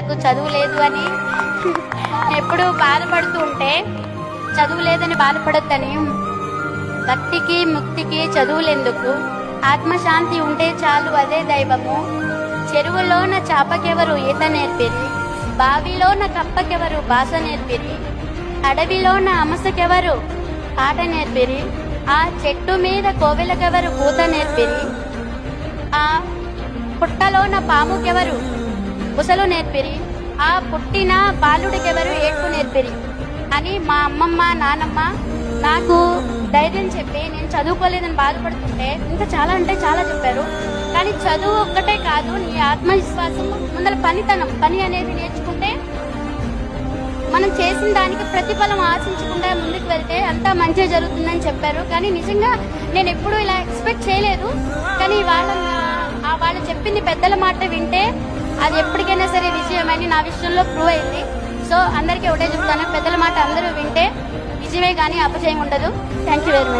నాకు చదువు లేదు అని. ఎప్పుడు బాధపడుతూ ఉంటే చదువు లేదని బాధపడొద్దని. భక్తికి ముక్తికి చదువులెందుకు? ఆత్మశాంతి ఉంటే చాలు అదే దైవము. చెరువులోన చాపకెవరు ఈత నేర్పిరి? బావిలోన కప్పకెవరు భాష నేర్పిరి? అడవిలోన అమసకెవరు పాట నేర్పిరి? ఆ చెట్టు మీద కోవెలకెవరు పూత నేర్పిరి? ఆ పుట్టలోన పాముకెవరు ముసలు నేర్పిరి. ఆ పుట్టిన బాలుడికెవరు ఏడ్పు నేర్పిరి. అని మా అమ్మమ్మ నానమ్మ నాకు ధైర్యం చెప్పి నేను చదువుకోలేదని బాధపడుతుంటే ఇంకా చాలా అంటే చాలా చెప్పారు. కానీ చదువు ఒక్కటే కాదు నీ ఆత్మవిశ్వాసం ముందర పనితనం పని అనేది నేర్చుకుంటే మనం చేసిన దానికి ప్రతిఫలం ఆశించకుండా ముందుకు వెళ్తే అంతా మంచిగా జరుగుతుందని చెప్పారు. కానీ నిజంగా నేను ఎప్పుడూ ఇలా ఎక్స్పెక్ట్ చేయలేదు. కానీ వాళ్ళ వాళ్ళు చెప్పింది పెద్దల మాట వింటే అది ఎప్పటికీ ఎప్పటికైనా సరే విజయమని నా విషయంలో ప్రూవ్ అయింది. సో అందరికీ ఒకటే చెప్తాను. పెద్దల మాట అందరూ వింటే విజయమే కానీ అపజయం ఉండదు. Thank you very much